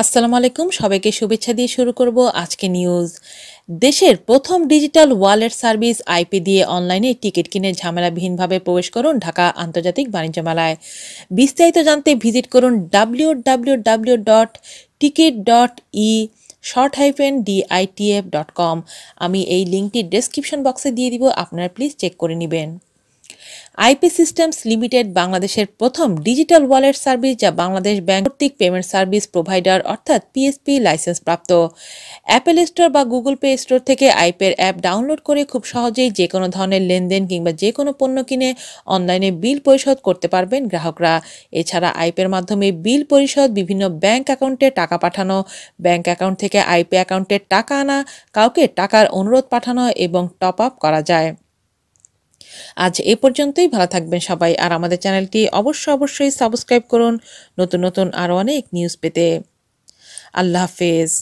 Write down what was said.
আসসালামু আলাইকুম, সবাইকে শুভেচ্ছা দিয়ে শুরু করব আজকে নিউজ দেশের প্রথম ডিজিটাল ওয়ালেট সার্ভিস আইপি দিয়ে অনলাইনে টিকিট কিনে ঝামেলাবিহীনভাবে প্রবেশ করুন ঢাকা আন্তর্জাতিক বাণিজ্য মেলায় বিস্তারিত জানতে ভিজিট করুন W W W dot ticket dot E short hyphen DITF dot com আমি এই লিঙ্কটি ডেসক্রিপশন বক্সে দিয়ে দিব, আপনারা প্লিজ চেক করে নেবেন। আইপি সিস্টেমস লিমিটেড বাংলাদেশের প্রথম ডিজিটাল ওয়ালেট সার্ভিস যা বাংলাদেশ ব্যাংক কর্তৃক পেমেন্ট সার্ভিস প্রোভাইডার অর্থাৎ পিএসপি লাইসেন্স প্রাপ্ত। অ্যাপেল স্টোর বা গুগল পে স্টোর থেকে আইপের অ্যাপ ডাউনলোড করে খুব সহজেই যে কোনো ধরনের লেনদেন কিংবা যে কোনো পণ্য কিনে অনলাইনে বিল পরিশোধ করতে পারবেন গ্রাহকরা। এছাড়া আইপের মাধ্যমে বিল পরিশোধ বিভিন্ন ব্যাংক অ্যাকাউন্টে টাকা পাঠানো, ব্যাংক অ্যাকাউন্ট থেকে আইপি অ্যাকাউন্টে টাকা আনা, কাউকে টাকার অনুরোধ পাঠানো এবং টপ আপ করা যায়। আজ এ পর্যন্তই, ভালো থাকবেন সবাই, আর আমাদের চ্যানেলটি অবশ্যই অবশ্যই সাবস্ক্রাইব করুন। নতুন নতুন আরও অনেক নিউজ পেতে। আল্লাহ হাফেজ।